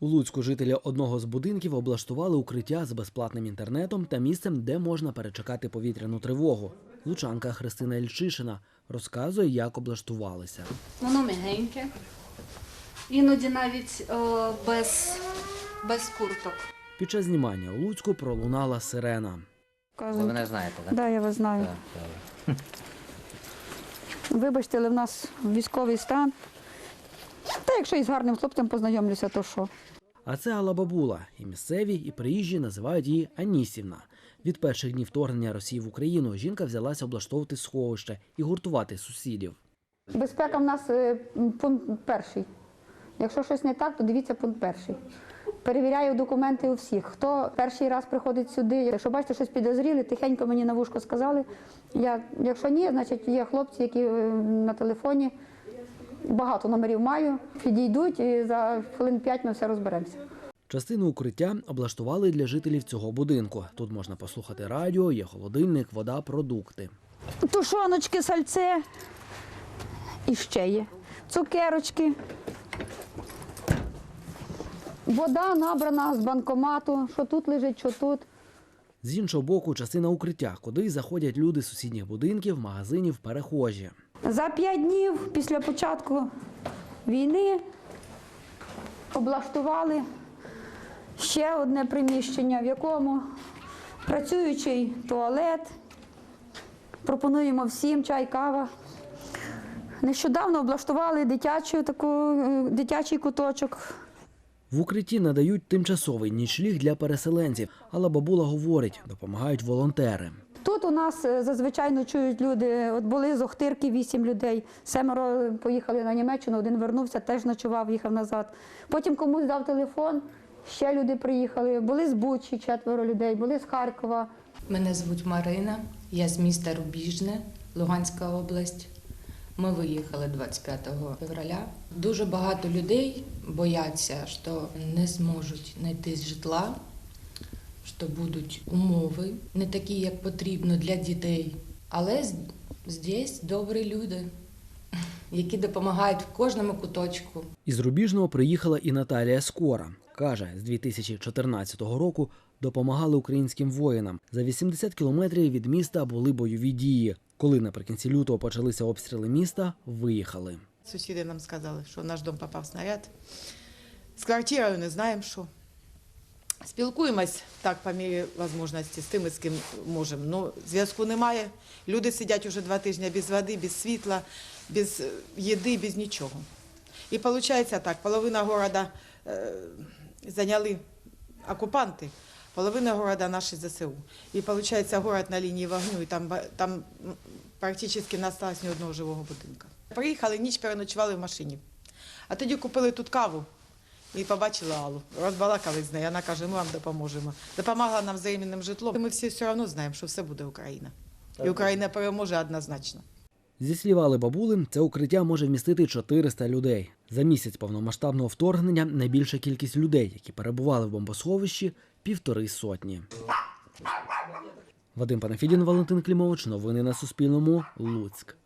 У Луцьку жителі одного з будинків облаштували укриття з безплатним інтернетом та місцем, де можна перечекати повітряну тривогу. Лучанка Христина Ільчишина розказує, як облаштувалися. Воно м'ягеньке. Іноді навіть е, без, без курток. Під час знімання у Луцьку пролунала сирена. Ви мене знаєте, так? да, я вас знаю. Так, добре. Вибачте, але в нас військовий стан. Та якщо із гарним хлопцем познайомлюся, то що? А це Алла Бабула. І місцеві, і приїжджі називають її Анісівна. Від перших днів вторгнення Росії в Україну жінка взялася облаштовувати сховище і гуртувати сусідів. Безпека в нас е, пункт перший. Якщо щось не так, то дивіться пункт перший. Перевіряю документи у всіх. Хто перший раз приходить сюди, якщо бачите щось підозріле, тихенько мені на вушко сказали. Я, якщо ні, значить є хлопці, які е, на телефоні. Багато номерів маю, підійдуть і за хвилин п'ять ми все розберемося. Частину укриття облаштували для жителів цього будинку. Тут можна послухати радіо, є холодильник, вода, продукти. Тушоночки, сальце і ще є. Цукерочки. Вода набрана з банкомату, що тут лежить, що тут. З іншого боку, частина укриття, куди заходять люди з сусідніх будинків, магазинів, перехожі. За п'ять днів після початку війни облаштували ще одне приміщення, в якому працюючий туалет. Пропонуємо всім чай, кава. Нещодавно облаштували дитячу, таку, е, дитячий куточок. В укритті надають тимчасовий нічліг для переселенців, але бабула говорить, допомагають волонтери. Тут у нас е, зазвичай ночують люди. От були з Охтирки вісім людей. Семеро поїхали на Німеччину, один вернувся, теж ночував, їхав назад. Потім комусь дав телефон, ще люди приїхали. Були з Бучі четверо людей, були з Харкова. Мене звуть Марина, я з міста Рубіжне, Луганська область. Ми виїхали 25 февраля. Дуже багато людей бояться, що не зможуть знайти житла, що будуть умови не такі, як потрібно для дітей. Але здесь добрі люди, які допомагають в кожному куточку. Із Рубіжного приїхала і Наталія Скора. Каже, з 2014 року допомагали українським воїнам. За 80 кілометрів від міста були бойові дії. Коли наприкінці лютого почалися обстріли міста, виїхали. Сусіди нам сказали, що в наш дом попав снаряд. З квартирою не знаємо, що. Спілкуємось так по мірі можливості з тими, з ким можемо. Ну, зв'язку немає. Люди сидять уже два тижні без води, без світла, без е, їди, без нічого. І виходить так, половина города е, зайняли окупанти, половина города наші ЗСУ. І виходить, город на лінії вогню, і там, там практично не осталось ні одного живого будинку. Приїхали, ніч переночували в машині. А тоді купили тут каву і побачили Аллу. Розбалакали з нею. Вона каже, ми вам допоможемо. Допомагала нам взаємним житлом. Ми всі все одно знаємо, що все буде Україна. І Україна переможе однозначно. Зі слів Алли Бабули, це укриття може вмістити 400 людей. За місяць повномасштабного вторгнення найбільша кількість людей, які перебували в бомбосховищі, півтори сотні. Вадим Панафідін, Валентин Клімович. Новини на Суспільному. Луцьк.